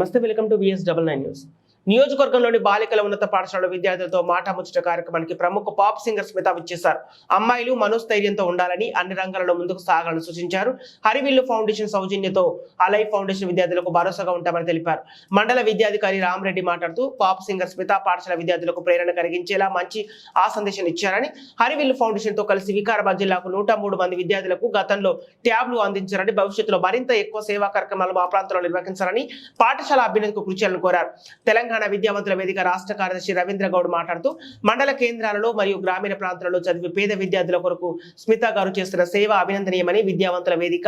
నమస్తే welcome to B S double nine news నియోజకవర్గంలోని బాలికల ఉన్నత పాఠశాల విద్యార్థులతో మాట ముచ్చట కార్యక్రమానికి ప్రముఖ పాప్ సింగర్ స్మిత విచ్చేశారు. అమ్మాయిలు మనోస్థైర్యంతో ఉండాలని అన్ని రంగాలలో ముందుకు సాగాలని సూచించారు. హరివిల్లు ఫౌండేషన్ సౌజన్యతో అలై ఫౌండేషన్ విద్యార్థులకు భరోసాగా ఉంటామని తెలిపారు. మండల విద్యాధికారి రామరెడ్డి మాట్లాడుతూ పాప్ సింగర్ స్మిత పాఠశాల విద్యార్థులకు ప్రేరణ కలిగించేలా మంచి ఆ సందేశం ఇచ్చారని హరివిల్లు ఫౌండేషన్తో కలిసి వికారాబాద్ జిల్లాకు నూట మూడు మంది విద్యార్థులకు గతంలో ట్యాబ్లు అందించారని భవిష్యత్తులో మరింత ఎక్కువ సేవా కార్యక్రమాలు మా ప్రాంతంలో నిర్వహించాలని పాఠశాల అభ్యున్నతికి కృషి చేయాలని కోరారు. తెలంగాణ విద్యావంతుల వేదిక రాష్ట్ర కార్యదర్శి రవీంద్ర గౌడ్ మాట్లాడుతూ మండల కేంద్రాలలో మరియు గ్రామీణ ప్రాంతాలలో చదివే పేద విద్యార్థుల కొరకు స్మిత గారు చేస్తున్న సేవ అభినందనీయమని విద్యావంతుల వేదిక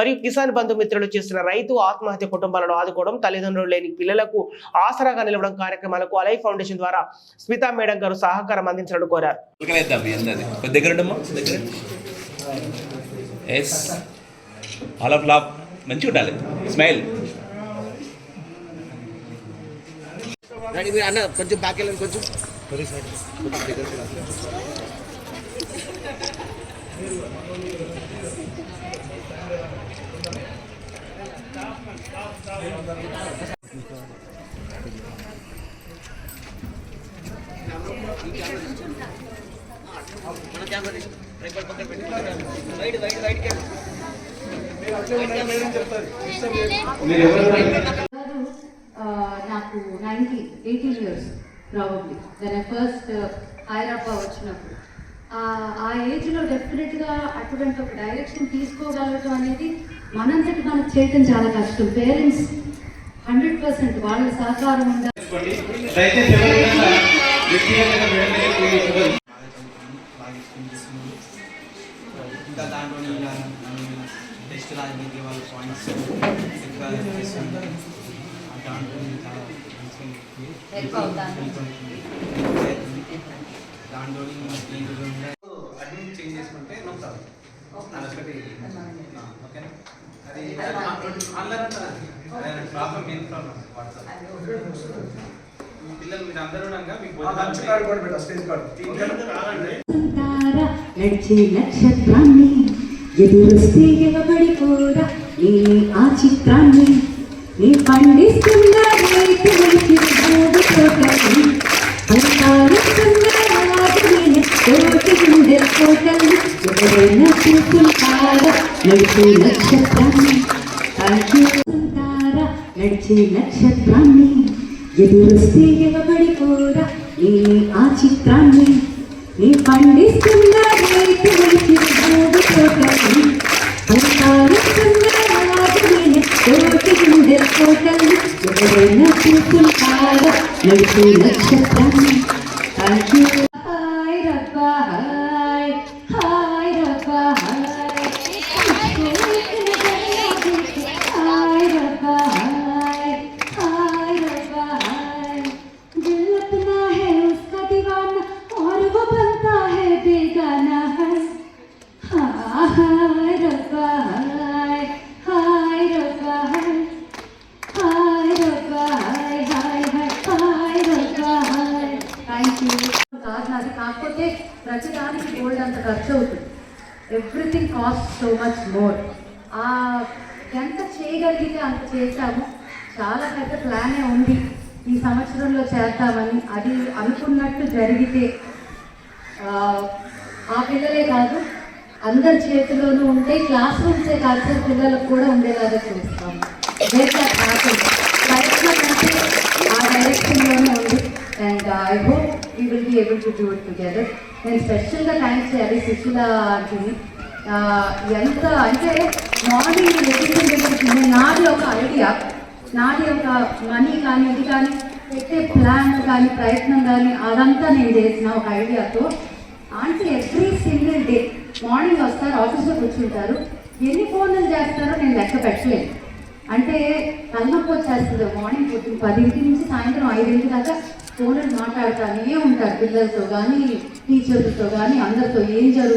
మరియు కిసాన్ బంధు మిత్రులు చేస్తున్న రైతు ఆత్మహత్య కుటుంబాలను ఆదుకోవడం తల్లిదండ్రులు లేని పిల్లలకు ఆసరాగా నిలవడం కార్యక్రమాలకు అలై ఫౌండేషన్ ద్వారా స్మిత మేడం గారు సహకారం అందించాలని కోరారు. ఆల్ ఆఫ్ లాప్ మంచిగా ఉండాలి. స్మైల్ రెడీ మీరు అన్న కొంచెం బ్యాక్ వెళ్ళండి కొంచెం మన కెమెరా రికార్డ్ పక్కన పెట్టి, wide wide wide camera. Uh, probably then first Hyderabad వచ్చినప్పుడు. ఆ, ఆ ఏజ్లో డెఫినెట్గా అటువంటి ఒక డైరెక్షన్ తీసుకోగలగడం అనేది మనంతటి మనకు చేయటం చాలా కష్టం. పేరెంట్స్ హండ్రెడ్ పర్సెంట్ వాళ్ళ సహకారం ఉండాలి. ఇంకా టెస్ట్ రాజకీయ వాళ్ళ పాయింట్స్ దాంట్లో చాలా మంచిగా అవుతాను. దాంట్లో అడ్మిట్ చేంజ్ చేసుకుంటే నో ఓకేనా అది ఆన్లైన్ ప్రాబ్లం ప్రాబ్లం వాట్సాప్ పిల్లలు మీరు అందరూ నడిచే నక్షత్రాన్ని నీ ఆ చిత్రాన్ని నీ పండిస్తున్న రైతులకి భూమి తోటని పరిపాలిస్తున్న గుండె కోటని ఎవరైనా చూస్తుంటారా నడిచే నక్షత్రాన్ని తార నడిచే నక్షత్రాన్ని ఎదురొస్తే ఎగబడిపోరా నీ ఆ చిత్రాన్ని నీ పండిస్తున్న రైతులకి భూమి తోటని పరిపాలిస్తున్న రాజుని కోటి గుండె కోటని ఎవరైనా ప్రతిదానికి గోల్డ్ అంత ఖర్చు అవుతుంది. Everything cost so much more uh ఎంత చేయగలిగితే అంత చేశాము చాలా పెద్ద ప్లానే ఉంది. ఈ సంవత్సరంలో చేద్దామని అది అనుకున్నట్టు జరిగితే ఆ, పిల్లలే కాదు అందరి చేతిలోనూ ఉంటే క్లాస్ రూమ్సే కాదు పిల్లలకు కూడా ఉండేలాగా చూస్తాం. ప్రయత్నం అంటే ఆ డైరెక్షన్లోనే ఉంది. And I hope we will be able to do it together నేను స్పెషల్గా థ్యాంక్స్ చేయాలి సుశీల ఆంటీని ఎంత అంటే మార్నింగ్ లెగిసిన నాది ఒక ఐడియా నాది ఒక మనీ కానీ ఇది కానీ పెట్టే ప్లాన్ కానీ ప్రయత్నం కానీ అదంతా నేను చేసిన ఒక ఐడియాతో aunty every single day morning వస్తారు ఆఫీస్లో కూర్చుంటారు. ఎన్ని ఫోన్లు చేస్తారో నేను లెక్క పెట్టలేను అంటే తలనొప్పి వచ్చేస్తుంది మార్నింగ్ పొద్దున్న పదింటి నుంచి సాయంత్రం ఐదింటి దాకా ఫోన్లు మాట్లాడుతూనే ఉంటారు పిల్లలతో కానీ టీచర్లతో కానీ అందరితో ఏం జరుగుతుంది